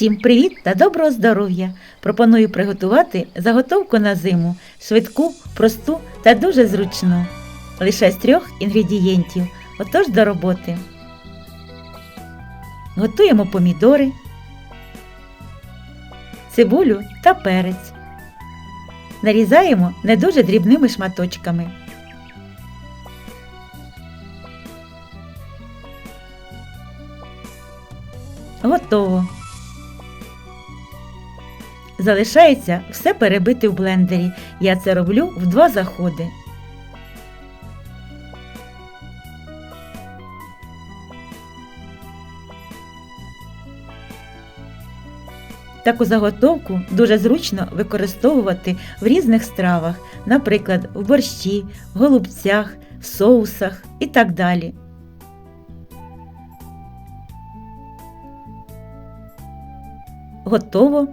Всім привіт та доброго здоров'я! Пропоную приготувати заготовку на зиму, швидку, просту та дуже зручну. Лише з трьох інгредієнтів. Отож до роботи. Готуємо помідори, цибулю та перець. Нарізаємо не дуже дрібними шматочками. Готово. Залишається все перебити в блендері. Я це роблю в два заходи. Таку заготовку дуже зручно використовувати в різних стравах, наприклад, в борщі, в голубцях, в соусах і так далі. Готово.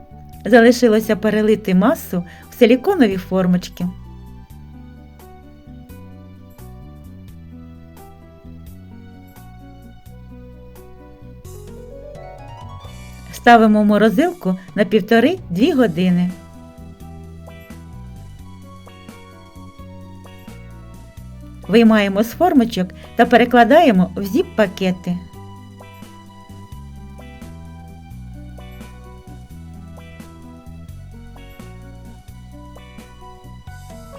Залишилося перелити масу в силіконові формочки. Ставимо в морозилку на 1,5-2 години. Виймаємо з формочок та перекладаємо в зіп-пакети.